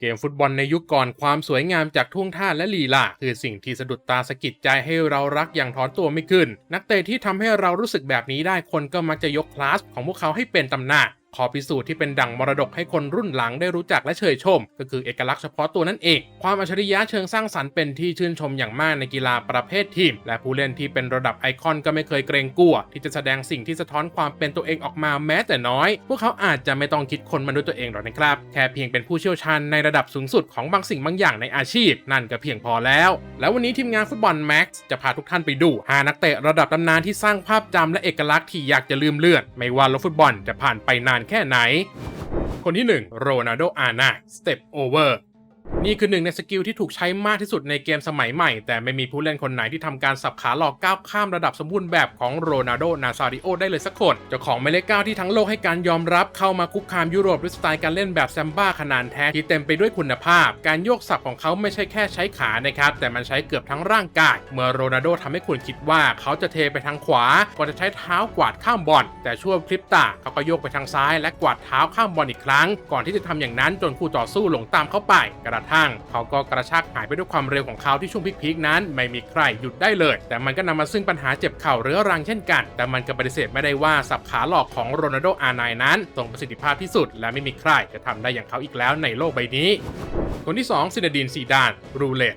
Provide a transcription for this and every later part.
เกมฟุตบอลในยุคก่อนความสวยงามจากท่วงท่าและลีลาคือสิ่งที่สะดุดตาสะกิดใจให้เรารักอย่างถอนตัวไม่ขึ้น นักเตะที่ทำให้เรารู้สึกแบบนี้ได้คนก็มักจะยกคลาสของพวกเขาให้เป็นตำนาน ขอพิสูจน์ที่เป็นดั่งมรดกให้คนรุ่นหลังได้รู้จักและเชยชม ก็คือเอกลักษณ์เฉพาะตัวนั่นเอง ความอัจฉริยะเชิงสร้างสรรค์เป็นที่ชื่นชมอย่างมากในกีฬาประเภททีม และผู้เล่นที่เป็นระดับไอคอนก็ไม่เคยเกรงกลัว ที่จะแสดงสิ่งที่สะท้อนความเป็นตัวเองออกมาแม้แต่น้อย พวกเขาอาจจะไม่ต้องคิดคนมาด้วยตัวเองหรอกนะครับแค่เพียงเป็นผู้เชี่ยวชาญในระดับสูงสุดของบางสิ่งบางอย่างในอาชีพ นั่นก็เพียงพอแล้ว แล้ววันนี้ทีมงานฟุตบอลแม็กซ์จะพาทุกท่านไปดูหานักเตะระดับตำนานที่สร้างภาพจำและเอกลักษณ์ที่อยากจะลืมเลือน ไม่ว่าโลกฟุตบอลจะผ่านไปนานแค่ไหน คนที่ 1 โรนัลโดอาร์นาสเต็ปโอเวอร์ นี่คือหนึ่งในสกิลที่ถูกใช้มากที่สุดในเกมสมัยใหม่ แต่ไม่มีผู้เล่นคนไหนที่ทำการสับขาหลอกก้าวข้ามระดับสมบูรณ์แบบของโรนัลโดนาซาริโอได้เลยสักคน เจ้าของหมายเลขเก้าที่ทั้งโลกให้การยอมรับเข้ามาคุกคามยุโรปด้วยสไตล์การเล่นแบบแซมบ้าขนาดแท้ที่เต็มไปด้วยคุณภาพ การโยกสับของเขาไม่ใช่แค่ใช้ขานะครับ แต่มันใช้เกือบทั้งร่างกาย เมื่อโรนัลโดทำให้คุณคิดว่าเขาจะเทไปทางขวาก็จะใช้เท้ากวาดข้ามบอลแต่ช่วงพลิบตาเขาก็โยกไปทางซ้าย และกวาดเท้าข้ามบอลอีกครั้ง ก่อนที่จะทำอย่างนั้นจนคู่ต่อสู้หลงตามเข้าไปกระระทั่งเขาก็กระชากหายไปด้วยความเร็วของเขาที่ช่วงพีคๆนั้น ไม่มีใครหยุดได้เลย แต่มันก็นำมาซึ่งปัญหาเจ็บเข่าเรื้อรังเช่นกัน แต่มันก็ปฏิเสธไม่ได้ว่าสับขาหลอกของโรนัลโดอาไนนั้นทรงประสิทธิภาพที่สุด และไม่มีใครจะทำได้อย่างเขาอีกแล้วในโลกใบนี้ คนที่2ซินดินซีดานรูเลต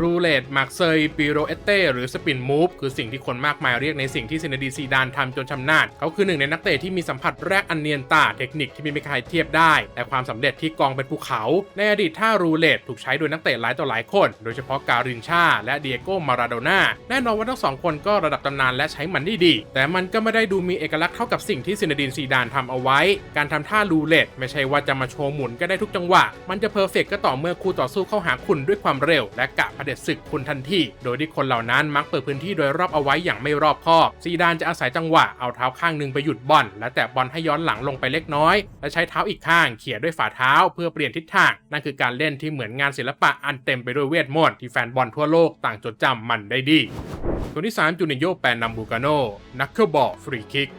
รูเลตมาร์กเซยปิโรเอเต้หรือสปินมูฟคือสิ่งที่คนมากมายเรียกในสิ่งที่เซนดีซีดานทำจนชำนาญเขาคือหนึ่งในนักเตะที่มีสัมผัสแรกอันเนียนตาเทคนิคที่ไม่มีใครเทียบได้ และความสำเร็จที่กองเป็นภูเขา ในอดีตท่ารูเลตถูกใช้โดยนักเตะหลายต่อหลายคน โดยเฉพาะการินชาและเดียโก้มาราโดน่าแน่นอนว่าทั้งสองคนก็ระดับตำนานและใช้มันได้ดี แต่มันก็ไม่ได้ดูมีเอกลักษณ์เท่ากับสิ่งที่ซินดีนซีดานทำเอาไว้ การทำท่ารูเลตไม่ใช่ว่าจะมาโชว์หมุนก็ได้ทุกจังหวะ มันจะเพอร์เฟกก็ต่อเมื่อคู่ต่อสู้เข้าหาคุณด้วยความเร็วและกะเผด็จศึกคุณทันทีโดยที่คนเหล่านั้นมักเปิดพื้นที่โดยรอบเอาไว้อย่างไม่รอบคอบ ซีดานจะอาศัยจังหวะเอาเท้าข้างหนึ่งไปหยุดบอลและแตะบอลให้ย้อนหลังลงไปเล็กน้อย และใช้เท้าอีกข้างเขี่ยด้วยฝ่าเท้าเพื่อเปลี่ยนทิศทาง นั่นคือการเล่นที่เหมือนงานศิลปะอันเต็มไปด้วยเวทมนต์ที่แฟนบอลทั่วโลกต่างจดจำมันได้ดีคนที่3จูเนโยแปนนัมบูกาโนนักเคิลบอลฟรีคิก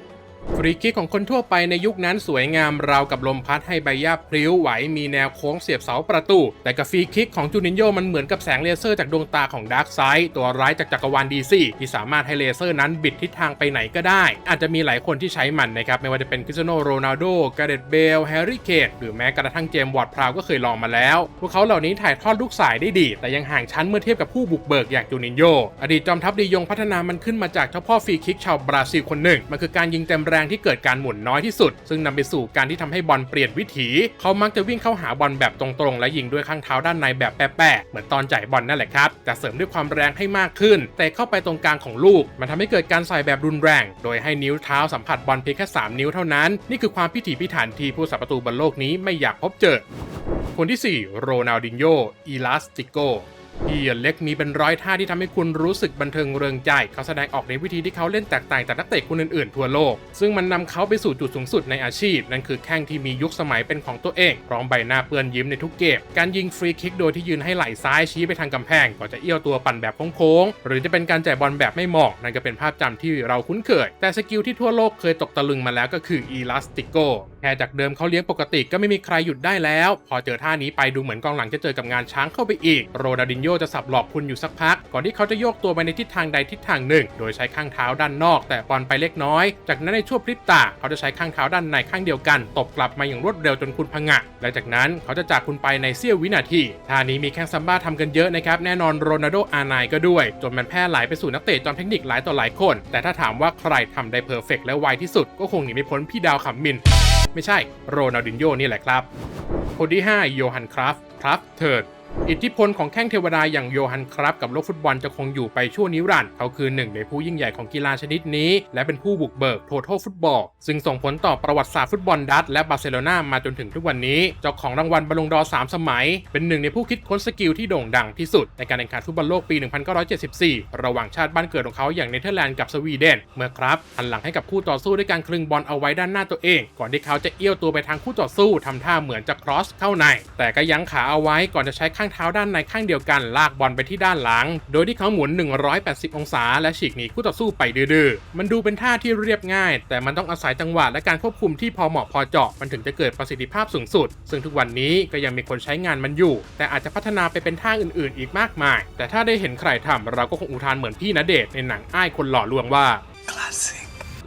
ฟรีคิกของคนทั่วไปในยุคนั้นสวยงามราวกับลมพัดให้ใบหญ้าพลิ้วไหวมีแนวโค้งเสียบเสาประตู แต่กับฟรีคิกของจูนินโยมันเหมือนกับแสงเลเซอร์จากดวงตาของดาร์กไซด์ตัวร้ายจากจักรวาลดีซีที่สามารถให้เลเซอร์นั้นบิดทิศทางไปไหนก็ได้ อาจจะมีหลายคนที่ใช้มันนะครับ ไม่ว่าจะเป็นคริสเตียโนโรนัลโดกาเดตเบลแฮร์รี่เคนหรือแม้กระทั่งเจมส์วอร์ดพราวก็เคยลองมาแล้ว พวกเขาเหล่านี้ถ่ายทอดลูกสายได้ดี แต่ยังห่างชั้นเมื่อเทียบกับผู้บุกเบิกอย่างจูนินโยอดีตจอมทัพดียงพัฒนามันขึ้นมาจากเจ้าพ่อฟรีคิกชาวบราซิลคนหนึ่งมันคือการยิงเต็มแรงที่เกิดการหมุนน้อยที่สุด ซึ่งนำไปสู่การที่ทำให้บอลเปลี่ยนวิถี เขามักจะวิ่งเข้าหาบอลแบบตรงๆ และยิงด้วยข้างเท้าด้านในแบบแปะๆเหมือนตอนจ่ายบอลนั่นแหละครับแต่เสริมด้วยความแรงให้มากขึ้น แต่เข้าไปตรงกลางของลูก มันทำให้เกิดการใส่แบบรุนแรง โดยให้นิ้วเท้าสัมผัสบอลเพียงแค่3นิ้วเท่านั้น นี่คือความพิถีพิถันที่ผู้สับประตูบนโลกนี้ไม่อยากพบเจอคนที่ 4 โรนัลดินโญอีลาสติโก พี่เล็กมีเป็นร้อยท่าที่ทำให้คุณรู้สึกบันเทิงเริงใจ เขาแสดงออกในวิธีที่เขาเล่นแตกต่างจากนักเตะคนอื่นๆทั่วโลก ซึ่งมันนำเขาไปสู่จุดสูงสุดในอาชีพ นั่นคือแข้งที่มียุคสมัยเป็นของตัวเอง พร้อมใบหน้าเปื้อนยิ้มในทุกเกม การยิงฟรีคิกโดยที่ยืนให้ไหล่ซ้ายชี้ไปทางกำแพงก่อนจะเอี้ยวตัวปั่นแบบโค้งๆ หรือจะเป็นการจ่ายบอลแบบไม่มองนั่นก็เป็นภาพจำที่เราคุ้นเคย แต่สกิลที่ทั่วโลกเคยตกตะลึงมาแล้วก็คืออีลาสติโกแค่จากเดิมเขาเลี้ยงปกติก็ไม่มีใครหยุดได้แล้ว พอเจอท่านี้ไปดูเหมือนกองหลังจะเจอกับงานช้างเข้าไปอีกโรนัลดินโญจะสับหลอกคุณอยู่สักพัก ก่อนที่เขาจะโยกตัวไปในทิศทางใดทิศทางหนึ่ง โดยใช้ข้างเท้าด้านนอกแต่บอลไปเล็กน้อย จากนั้นในช่วงพริบตาเขาจะใช้ข้างเท้าด้านในข้างเดียวกันตบกลับมาอย่างรวดเร็วจนคุณพงะและจากนั้นเขาจะจากคุณไปในเสี้ยววินาทีท่านี้มีแข้งซัมบ้าทำกันเยอะนะครับแน่นอนโรนัลโดอาร์ไนก็ด้วย จนมันแพร่หลายไปสู่นักเตะจอมเทคนิคหลายต่อหลายคน แต่ถ้าถามว่าใครทำได้เพอร์เฟกและไวที่สุดก็คงหนีไม่พ้นพี่ดาวขำมิน ไม่ใช่โรนัลดินโญนี่แหละครับคนที่ 5 โยฮันคราฟ คราฟเทิร์ด อิทธิพลของแข้งเทวดาอย่างโยฮันคราฟกับโลกฟุตบอลจะคงอยู่ไปชั่วนิรันดร์เขาคือหนึ่งในผู้ยิ่งใหญ่ของกีฬาชนิดนี้ และเป็นผู้บุกเบิกโท t a l ฟุตบอล ซึ่งส่งผลต่อประวัติศาสตร์ฟุตบอลดัตช์และบาร์เซโลนามาจนถึงทุกวันนี้ เจ้าของรางวัลบอลลงดอร์3สมัย เป็นหนึ่งในผู้คิดค้นสกิลที่โด่งดังที่สุด ในการแข่งขันฟุตบอลโลกปี 1974 ระหว่างชาติบ้านเกิดของเขาอย่างเนเธอร์แลนด์กับสวีเดน เมื่อครับหันหลังให้กับคู่ต่อสู้ด้วยการคลึงบอลเอาไว้ด้านหน้าตัวเอง ก่อนที่เขาจะเอี้ยวตัวไปทางคู่ต่อสู้ทำท่าเหมือนจะครอสเข้าใน แต่ก็ยั้งขาเอาไว้ก่อนจะใช้ข้างเท้าด้านในข้างเดียวกันลากบอลไปที่ด้านหลัง โดยที่เขาหมุน 180 องศา และฉีกหนีคู่ต่อสู้ไปดื้อๆมันดูเป็นท่าที่เรียบง่าย แต่มันต้องอาศัยจังหวะและการควบคุมที่พอเหมาะพอเจาะมันถึงจะเกิดประสิทธิภาพสูงสุด ซึ่งทุกวันนี้ก็ยังมีคนใช้งานมันอยู่ แต่อาจจะพัฒนาไปเป็นท่าอื่นๆ อีกมากมาย แต่ถ้าได้เห็นใครทำเราก็คงอุทานเหมือนพี่ณเดชในหนังอ้ายคนหล่อลวงว่า